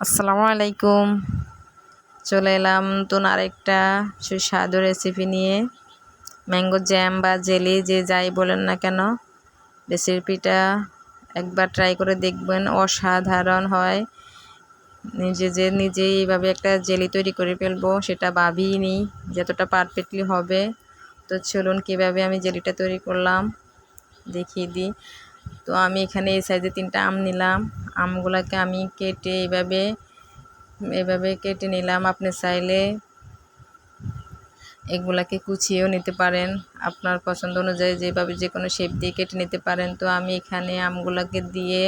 আসসালামু আলাইকুম। চলে এলাম নতুন আরেকটা সুস্বাদু রেসিপি নিয়ে। ম্যাঙ্গো জ্যাম বা জেলি যে যাই বলেন না কেন রেসিপিটা একবার ট্রাই করে দেখবেন, অসাধারণ হয়। নিজে যে নিজেই এইভাবে একটা জেলি তৈরি করে ফেলব, সেটা ভাবিই নি যতটা পারফেক্টলি হবে। তো চলুন কীভাবে আমি জেলিটা তৈরি করলাম, দেখিয়ে দিই। তো আমি এখানে এই সাইজে তিনটা আম নিলাম। আমগুলোকে আমি কেটে এইভাবে এভাবে কেটে নিলাম। আপনি চাইলে এগুলাকে কুচিয়েও নিতে পারেন। আপনার পছন্দ অনুযায়ী যেভাবে যে কোনো শেপ দিয়ে কেটে নিতে পারেন। তো আমি এখানে আমগুলোকে দিয়ে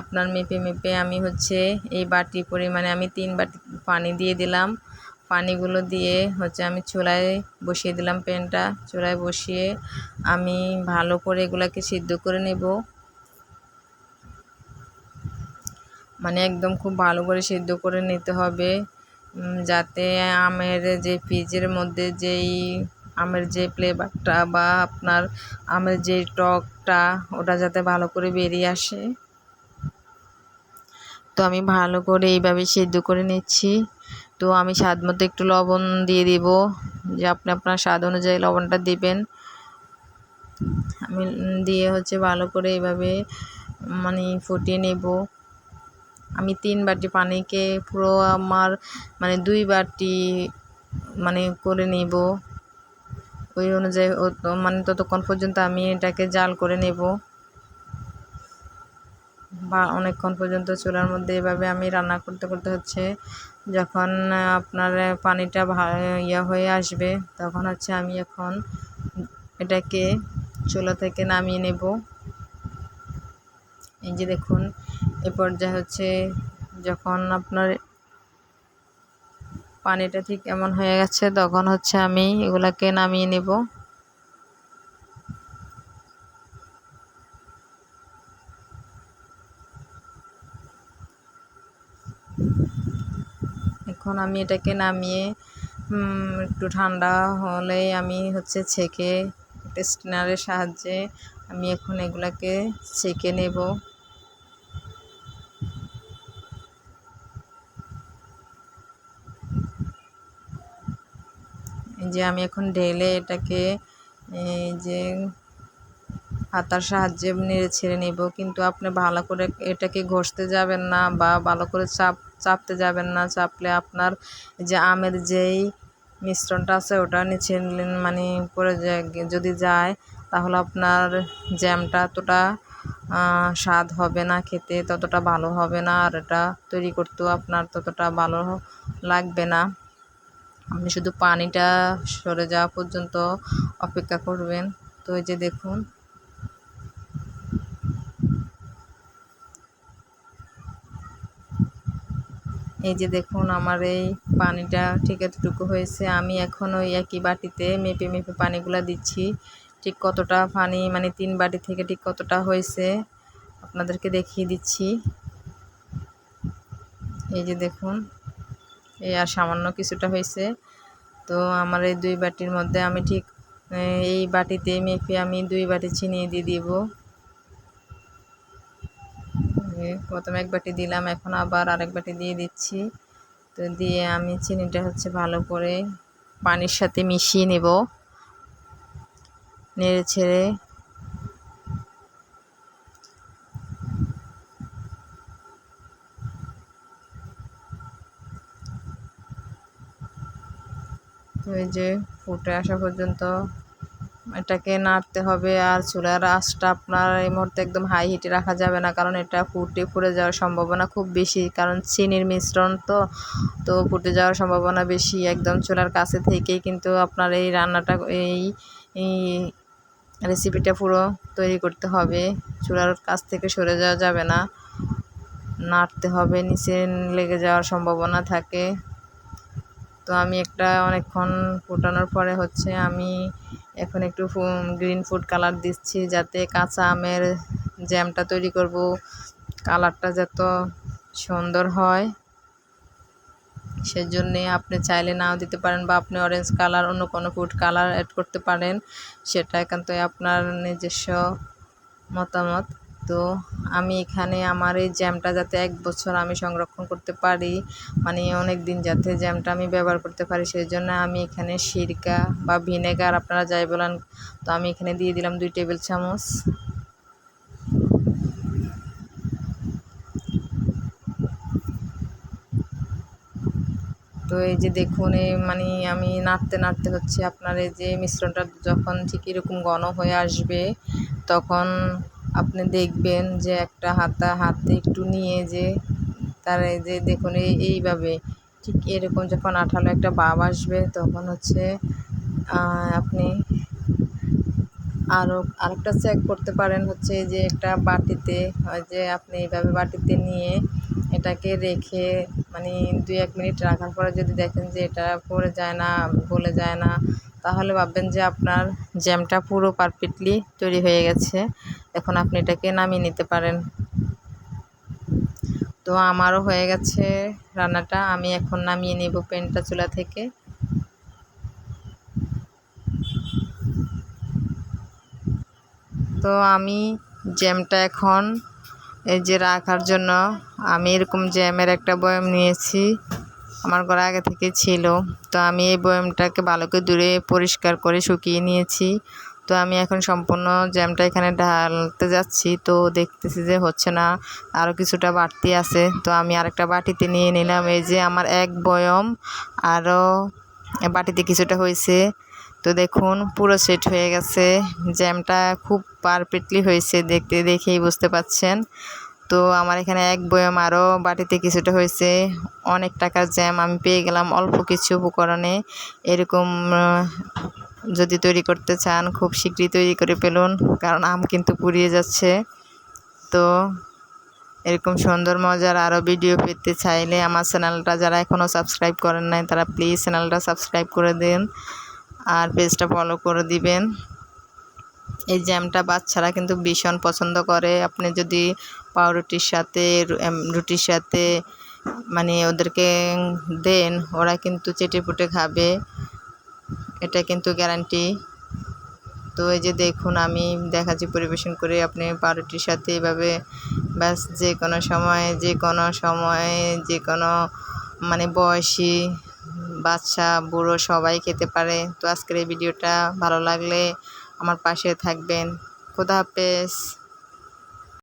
আপনার মেপে মেপে আমি হচ্ছে এই বাটি পরিমাণে আমি তিন বাটি পানি দিয়ে দিলাম। পানিগুলো দিয়ে হচ্ছে আমি চুলায় বসিয়ে দিলাম প্যানটা। চুলায় বসিয়ে আমি ভালো করে এগুলাকে সিদ্ধ করে নেব। মানে একদম খুব ভালো করে সিদ্ধ করে নিতে হবে যাতে আমের যে ফ্রিজের মধ্যে যেই আমের যে ফ্লেভারটা বা আপনার আমের যে টকটা, ওটা যাতে ভালো করে বেরিয়ে আসে। তো আমি ভালো করে এইভাবে সিদ্ধ করে নিচ্ছি। তো আমি স্বাদ মতো একটু লবণ দিয়ে দিব, যে আপনি আপনার স্বাদ অনুযায়ী লবণটা দিবেন। আমি দিয়ে হচ্ছে ভালো করে এইভাবে মানে ফুটিয়ে নেব। আমি তিন বাটি পানিকে পুরো আমার মানে দুই বাটি মানে করে নেব। ওই অনুযায়ী মানে ততক্ষণ পর্যন্ত আমি এটাকে জাল করে নেব। বা অনেকক্ষণ পর্যন্ত চুলার মধ্যে এভাবে আমি রান্না করতে করতে হচ্ছে, যখন আপনার পানিটা ইয়া হয়ে আসবে, তখন হচ্ছে আমি এখন এটাকে চুলা থেকে নামিয়ে নেব। এই যে দেখুন এ পর্যায়ে হচ্ছে যখন আপনার পানিটা ঠিক এমন হয়ে গেছে, তখন হচ্ছে আমি এগুলাকে নামিয়ে নেব। এখন আমি এটাকে নামিয়ে একটু ঠান্ডা হলে আমি হচ্ছে ছেঁকে স্টিনারের সাহায্যে আমি এখন এগুলাকে ছেঁকে নেব। যে আমি এখন ঢেলে এটাকে, এই যে হাতার সাহায্যে নেড়ে ছেড়ে নেব। কিন্তু আপনি ভালো করে এটাকে ঘষতে যাবেন না বা ভালো করে চাপ, চাপতে যাবেন না। চাপলে আপনার যে আমের যেই মিশ্রণটা আছে ওটা নিচে মানে পরে যদি যায়, তাহলে আপনার জ্যামটা এতটা স্বাদ হবে না খেতে, ততটা ভালো হবে না। আর এটা তৈরি করতেও আপনার ততটা ভালো লাগবে না। আপনি শুধু পানিটা সরে যাওয়া পর্যন্ত অপেক্ষা করবেন। তো এই যে দেখুন। এই যে দেখুন, আমার এই পানিটা ঠিক এতটুকু হয়েছে। আমি এখন ওই একই বাটিতে মেপে মেপে পানিগুলো দিচ্ছি। ঠিক কতটা পানি মানে তিন বাটি থেকে ঠিক কতটা হয়েছে, আপনাদেরকে দেখিয়ে দিচ্ছি। এই যে দেখুন। এই আর সামান্য কিছুটা হয়েছে। তো আমার এই দুই বাটির মধ্যে আমি ঠিক এই বাটিতে মেপে আমি দুই বাটি চিনি দিয়ে দিব। প্রথমে এক বাটি দিলাম, এখন আবার আরেক বাটি দিয়ে দিচ্ছি। তো দিয়ে আমি চিনিটা হচ্ছে ভালো করে পানির সাথে মিশিয়ে নেব। নেড়ে ছেড়ে এই যে ফুটে আসা পর্যন্ত এটাকে নাড়তে হবে আর চুলার আঁচটা আপনার এই মুহূর্তে একদম হাই হিটে রাখা যাবে না, কারণ এটা ফুটে ফুটে যাওয়ার সম্ভাবনা খুব বেশি, কারণ চিনির মিশ্রণ তো তো ফুটে যাওয়ার সম্ভাবনা বেশি একদম চুলার কাছে থেকেই কিন্তু আপনার এই রান্নাটা, এই রেসিপিটা পুরো তৈরি করতে হবে, চুলার কাছ থেকে সরে যাওয়া যাবে না, নাড়তে হবে, নিচে লেগে যাওয়ার সম্ভাবনা থাকে। তো আমি একটা অনেকক্ষণ ফোটানোর পরে হচ্ছে আমি এখন একটু গ্রিন ফুড কালার দিচ্ছি যাতে কাঁচা আমের জ্যামটা তৈরি করব কালারটা যত সুন্দর হয়। সেজন্যে আপনি চাইলে নাও দিতে পারেন বা আপনি অরেঞ্জ কালার অন্য কোনো ফুড কালার অ্যাড করতে পারেন। সেটা একান্তই আপনার নিজস্ব মতামত। তো আমি এখানে আমার এই জ্যামটা যাতে এক বছর আমি সংরক্ষণ করতে পারি মানে অনেক দিন যাতে জ্যামটা আমি ব্যবহার করতে পারি সেই জন্য আমি এখানে সিরকা বা ভিনেগার আপনারা যাই বলেন, তো আমি এখানে দিয়ে দিলাম দুই টেবিল চামচ। তো এই যে দেখুন, এই মানে আমি নাড়তে নাড়তে হচ্ছে আপনার এই যে মিশ্রণটা যখন ঠিক এরকম ঘন হয়ে আসবে, তখন আপনি দেখবেন যে একটা হাতা হাতে একটু নিয়ে যে তার এই যে দেখুন, এই, এইভাবে ঠিক এরকম যখন আঠালো একটা বাব আসবে তখন হচ্ছে আপনি আরও আরেকটা চেক করতে পারেন হচ্ছে যে একটা বাটিতে যে আপনি এইভাবে বাটিতে নিয়ে এটাকে রেখে মানে দুই এক মিনিট রাখার পরে যদি দেখেন যে এটা পড়ে যায় না, গলে যায় না, তাহলে ভাববেন যে আপনার জ্যামটা পুরো পারফেক্টলি তৈরি হয়ে গেছে। এখন আপনি এটাকে নামিয়ে নিতে পারেন। তো আমারও হয়ে গেছে রান্নাটা। আমি এখন নামিয়ে নেব পেনটা চুলা থেকে। তো আমি জ্যামটা এখন এই যে রাখার জন্য আমি এরকম জ্যামের একটা বয়াম নিয়েছি। আমার ঘরে আগে থেকে ছিল। তো আমি এই বয়ামটাকে ভালো করে দূরে পরিষ্কার করে শুকিয়ে নিয়েছি। তো আমি এখন সম্পূর্ণ জ্যামটা এখানে ঢালতে যাচ্ছি। তো দেখতেছি যে হচ্ছে না আরও কিছুটা বাড়তি আছে। তো আমি আরেকটা বাটিতে নিয়ে নিলাম। এই যে আমার এক বয়ম আরও বাটিতে কিছুটা হয়েছে। তো দেখুন, পুরো সেট হয়ে গেছে। জ্যামটা খুব পারফেক্টলি হয়েছে দেখতে, দেখেই বুঝতে পাচ্ছেন। তো আমার এখানে এক বয়ম আরও বাটিতে কিছুটা হয়েছে। অনেক টাকার জ্যাম আমি পেয়ে গেলাম অল্প কিছু উপকরণে। এরকম যদি তৈরি করতে চান, খুব শীঘ্রই তৈরি করে ফেলুন, কারণ আম কিন্তু পুড়িয়ে যাচ্ছে। তো এরকম সুন্দর, মজার আরও ভিডিও পেতে চাইলে আমার চ্যানেলটা যারা এখনও সাবস্ক্রাইব করেন নাই, তারা প্লিজ চ্যানেলটা সাবস্ক্রাইব করে দিন। আর পেজটা ফলো করে দিবেন। এই জ্যামটা বাচ্চারা কিন্তু ভীষণ পছন্দ করে। আপনি যদি পাউরুটির সাথে রুটির সাথে মানে ওদেরকে দেন, ওরা কিন্তু চেটে পুটে খাবে। এটা কিন্তু গ্যারান্টি তো এই যে দেখুন, আমি দেখাচ্ছি পরিবেশন করে আপনি পাউরুটির সাথে এভাবে ব্যাস যে কোনো সময় যে কোনো সময়ে যে কোনো মানে বয়সী বাচ্চা, বুড়ো সবাই খেতে পারে। তো আজকের এই ভিডিওটা ভালো লাগলে আমার পাশে থাকবেন। খোদা হাফেজ।